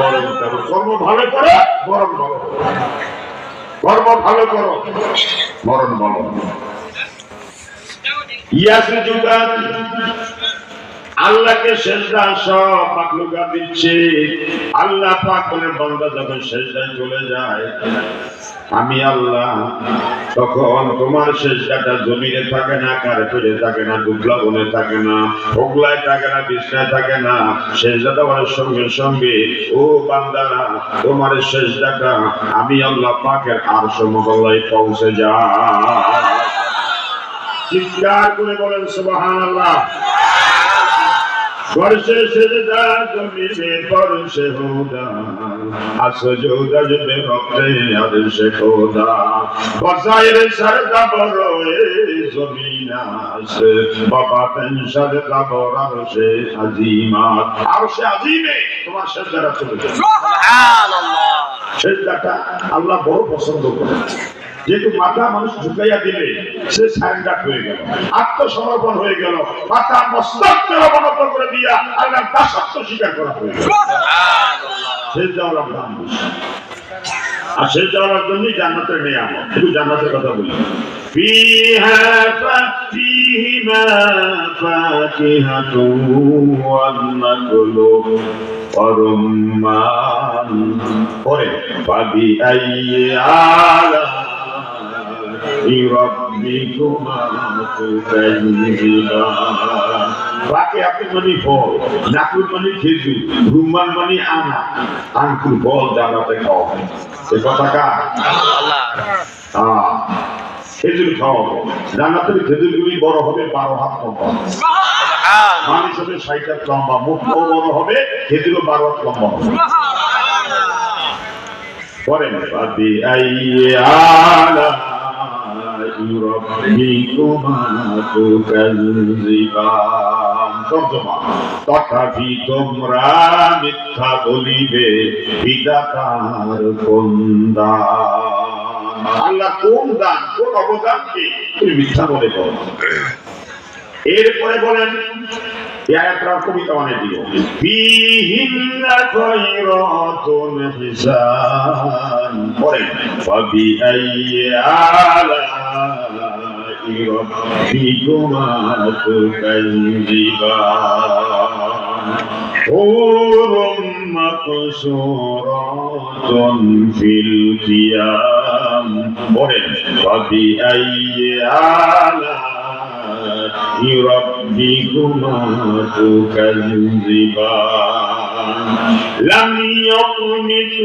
বরং করো কর্ম ভালো করো বরং ভালো করো। কর্ম ভালো করো ভালো ইয়াসু যুগান আল্লাহকে সেজদা সব মাকলুকা দিচ্ছে। আল্লাহ পাক করে বান্দা যখন সেজদায় চলে যায়, আমি আল্লাহ, তখন তোমার শেষদাটা জমিনে থাকে না, কারে থাকে না ডুবলা বনে থাকে না, হোগলায় থাকে না, বিছনায় থাকে না শেষদাটা হওয়ার সঙ্গে সঙ্গে, ও বান্দারা তোমার শেষদাটা আমি আল্লাহ পাকের আর সমগলায় পৌঁছে যা চিৎকার করে বলেন সুবাহান আল্লাহ বর্ষে সেজদা জমিনে বর্ষে হোদা। আসজুদা জবে ভক্তে আদেশে খোদা বসায়ের সরদা বড় এ জমিনা আসে বাবা তেন সরদা বড় আরশে আজিমাত। আরশে আজিমে তোমার সেজদাটা চলে যাবে। সুবহানাল্লাহ। সেজদাটা আল্লাহ বড় পছন্দ করে। যেহেতু মাথা মানুষ ঝুঁকাইয়া দিলে সে সারেন্ডার হয়ে গেল আত্মসমর্পণ হয়ে গেল মাথা মস্তককে অবনত করে দিয়া আল্লাহ দাসত্ব স্বীকার করা হয়ে গেল সুবহানাল্লাহ শেষ যাওয়ার দাম বেশি। আর শেষ যাওয়ার জন্যই জান্নাতের নিয়ামত শুধু জান্নাতের কথা বলি فيها فيهما فاكهة والنخل ورمان পরে فبأي آلاء ربكما تكذبان বাকি আপনি মানে ফল নাকুর মানে খেজুর রুম্মান মানে আনা আঙ্কুর ফল জানাতে খাওয়া এ কথা কার? খেজুর খাওয়া হবে। জান্নাতের খেজুরগুলি বড় হবে বারো হাত লম্বা। মানুষ হবে ষাট হাত লম্বা মুখ বড় হবে খেজুরও বারো হাত লম্বা হবে। আলা তথাপি তোমরা মিথ্যা বলিবে বিদাতার কোন দান কোন দান কোন অবদানকে তুমি মিথ্যা বলে এরপরে বলেন কবিতা আইয়ি আলাই أمم مقصورات في القيام فبأي آلاء ربكما تكذبان لم يطمث